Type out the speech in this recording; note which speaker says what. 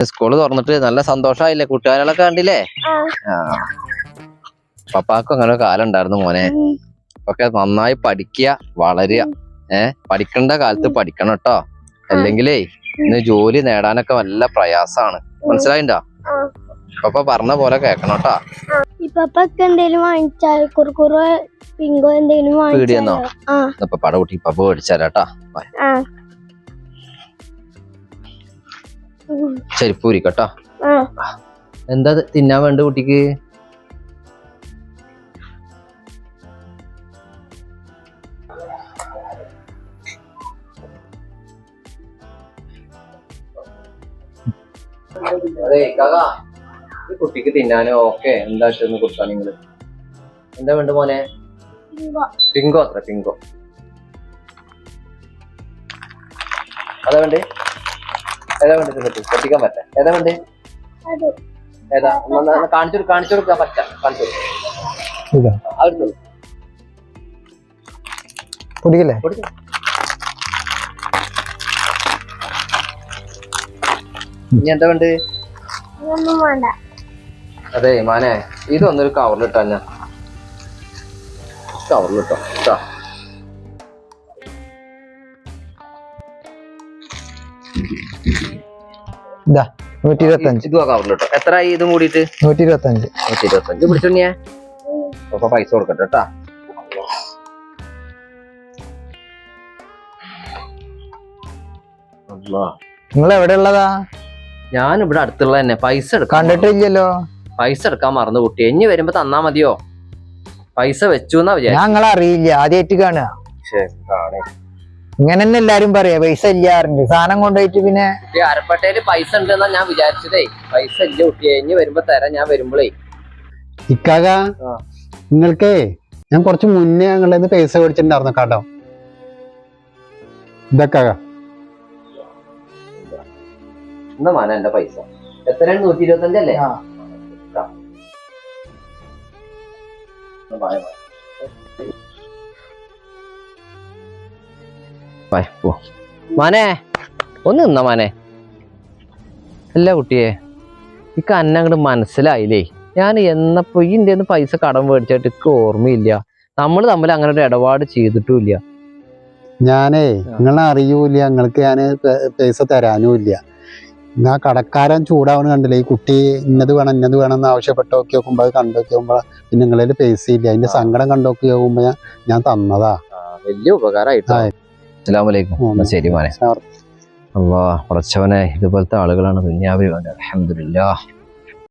Speaker 1: School തുറന്നിട്ട് നല്ല സന്തോഷായില്ലേ കൂട്ടുകാരികളൊക്കെ കണ്ടില്ലേ? ആ. പപ്പാക്കും അങ്ങനെ കാലം ഉണ്ടായിരുന്നു മോനെ. ഒക്കെ നന്നായി പഠിക്കുക വളരുക. ഏ പഠിക്കേണ്ട കാലത്ത് പഠിക്കണം കേട്ടോ. അല്ലെങ്കിലേ ഇന്ന് ജോലി നേടാനൊക്കെ നല്ല പ്രയാസാണ് മനസ്സിലായിണ്ടോ? പപ്പ പറഞ്ഞ പോലെ കേക്കണം കേട്ടോ.
Speaker 2: ഇപ്പൊക്കെ വാങ്ങിച്ചാൽ കുറുക്കുറു പിങ്കോ എന്തേലും
Speaker 1: വാങ്ങിച്ചോ പട കൂട്ടി പപ്പ മേടിച്ചാലാട്ടാ
Speaker 2: ആ.
Speaker 1: ഊരിക്കട്ടോ
Speaker 2: ആ.
Speaker 1: എന്താ തിന്നാൻ വേണ്ട കുട്ടിക്ക്? അതെ കാകാ ഈ കുട്ടിക്ക് തിന്നാന് ഓക്കെ. എന്താ ഇഷ്ടം കൊടുത്താ നിങ്ങൾ? എന്താ വേണ്ട മോനെ?
Speaker 2: പിങ്കോ
Speaker 1: അത്ര പിങ്കോ. അതാ വേണ്ടേ? ഏതാ വേണ്ടത് പറ്റി പൊട്ടിക്കാൻ പറ്റ. ഏതാ വേണ്ടേ?
Speaker 2: അത്.
Speaker 1: ഏതാ? കാണിച്ചു കാണിച്ചു കൊടുക്കാൻ പറ്റ കാണിച്ചു കൊടുക്ക്. ഇനി എന്താ
Speaker 2: വേണ്ട?
Speaker 1: അതെ മാനെ ഇതൊന്നൊരു കവറിലിട്ടാ ഞാൻ. കവറിലിട്ടോ കേട്ടോ
Speaker 3: ഇതാ നൂറ്റി ഇരുപത്തഞ്ച്
Speaker 1: ഇതുവാ കവറിലിട്ടോ എത്ര ആയി ഇതും കൂടിയിട്ട്
Speaker 3: നൂറ്റി ഇരുപത്തഞ്ച്
Speaker 1: നൂറ്റി ഇരുപത്തഞ്ച് പിടിച്ചോണ്ടിയാ അപ്പൊ പൈസ കൊടുക്കട്ടെ കേട്ടാ.
Speaker 3: നിങ്ങൾ എവിടെ ഉള്ളതാ
Speaker 1: ഞാൻ ഇവിടെ അടുത്തുള്ള തന്നെ. പൈസ എടുക്കാൻ
Speaker 3: കണ്ടിട്ടില്ലല്ലോ.
Speaker 1: പൈസ എടുക്കാൻ മറന്നു കുട്ടി. ഇനി വരുമ്പോ തന്നാ മതിയോ? പൈസ വെച്ചു എന്നാ വിചാരിച്ചു
Speaker 3: ഞങ്ങൾ അറിയില്ല. ആദ്യമായിട്ട് കാണുക. ഇങ്ങനെ തന്നെ എല്ലാരും പറയാ പൈസ ഇല്ലാറുണ്ട്. സാധനം കൊണ്ടുപോയിട്ട് പിന്നെ
Speaker 1: കുട്ടി അരപ്പട്ടയിൽ പൈസ ഉണ്ടെന്നാ ഞാൻ വിചാരിച്ചതേ. പൈസ ഇല്ല കുട്ടിയെ കഴിഞ്ഞ് വരുമ്പോ തരാം ഞാൻ വരുമ്പോളേ.
Speaker 4: ഇക്കാക
Speaker 1: ആ.
Speaker 4: നിങ്ങൾക്കേ ഞാൻ കുറച്ച് മുന്നേ ഞങ്ങളുടെ പൈസ മേടിച്ചിട്ടുണ്ടായിരുന്നു കടം ഇതൊക്കെ
Speaker 1: എന്താ മാന എന്റെ പൈസ? എത്രയാണ്? നൂറ്റി ഇരുപത്തി അഞ്ചല്ലേ
Speaker 3: ആ.
Speaker 1: മാനെ ഒന്ന് നിന്ന മനെ. അല്ല കുട്ടിയെ ഇക്ക് അന്ന അങ്ങോട്ട് മനസ്സിലായില്ലേ? ഞാൻ എന്നപ്പോ ഈ ഇന്ത്യന്ന് പൈസ കടം മേടിച്ചിട്ട് ഇക്ക് ഓർമ്മയില്ല. നമ്മൾ തമ്മിൽ അങ്ങനെ ഒരു ഇടപാട് ചെയ്തിട്ടുമില്ല.
Speaker 4: ഞാനേ നിങ്ങളെ അറിയൂല നിങ്ങൾക്ക് ഞാൻ പൈസ തരാനും ഇല്ല ആ കടക്കാരൻ ചൂടാവണ കണ്ടില്ലേ ഈ കുട്ടി ഇന്നത് വേണം ഇന്നത് വേണം എന്ന് ആവശ്യപ്പെട്ട് നോക്കി നോക്കുമ്പോ അത് കണ്ടൊക്കെ പിന്നെ നിങ്ങളതിൽ പൈസ ഇല്ല അതിന്റെ. സങ്കടം കണ്ടൊക്കെ ഞാൻ ഞാൻ തന്നതാ.
Speaker 1: വലിയ ഉപകാരമായിട്ടോ
Speaker 4: ആ.
Speaker 1: അസ്സലാമലൈക്കും ശരി മോനെ
Speaker 4: സാർ
Speaker 1: അള്ളാ കുറച്ചവനെ ഇതുപോലത്തെ ആളുകളാണ് ദുന്യാവിൽ അലഹമില്ല